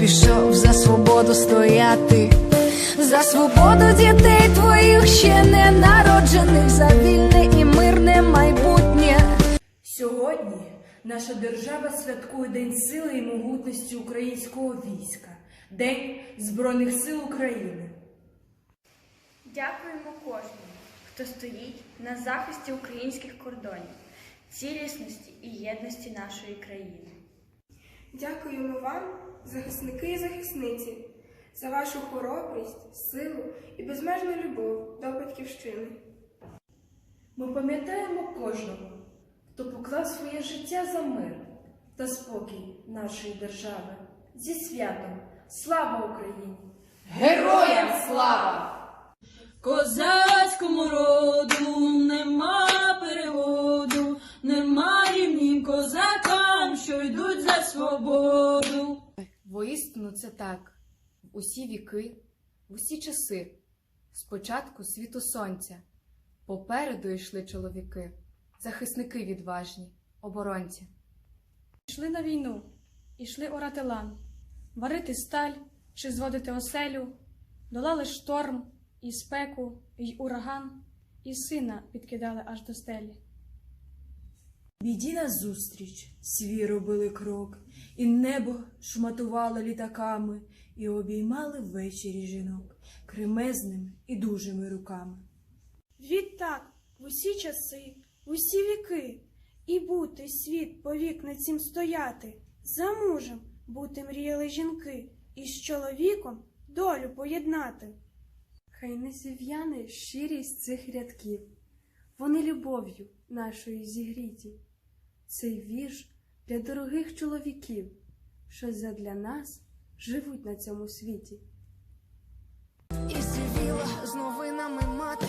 Пішов за свободу стояти, за свободу дітей твоїх ще не народжених, за вільне і мирне майбутнє. Сьогодні наша держава святкує День сили і могутності українського війська, День Збройних сил України. Дякуємо кожному, хто стоїть на захисті українських кордонів, цілісності і єдності нашої країни. Дякуємо вам, захисники і захисниці, за вашу хоробрість, силу і безмежну любов до батьківщини. Ми пам'ятаємо кожного, хто поклав своє життя за мир та спокій нашої держави. Зі святом! Слава Україні! Героям слава! Козацькому що йдуть за свободу. Воістину це так, в усі віки, в усі часи, спочатку світу сонця, попереду йшли чоловіки, захисники відважні, оборонці. Йшли на війну, ішли орати лан, варити сталь чи зводити оселю, долали шторм і спеку, й ураган, і сина підкидали аж до стелі. Біді назустріч свій робили крок, і небо шматувало літаками, і обіймали ввечері жінок кремезними і дужими руками. Відтак, в усі часи, в усі віки, і бути світ повік над цим стояти, за мужем бути мріяли жінки, і з чоловіком долю поєднати. Хай не зів'яне щирість цих рядків, вони любов'ю нашою зігріті цей вірш для дорогих чоловіків, що задля нас живуть на цьому світі. І сивіла з новинами мати.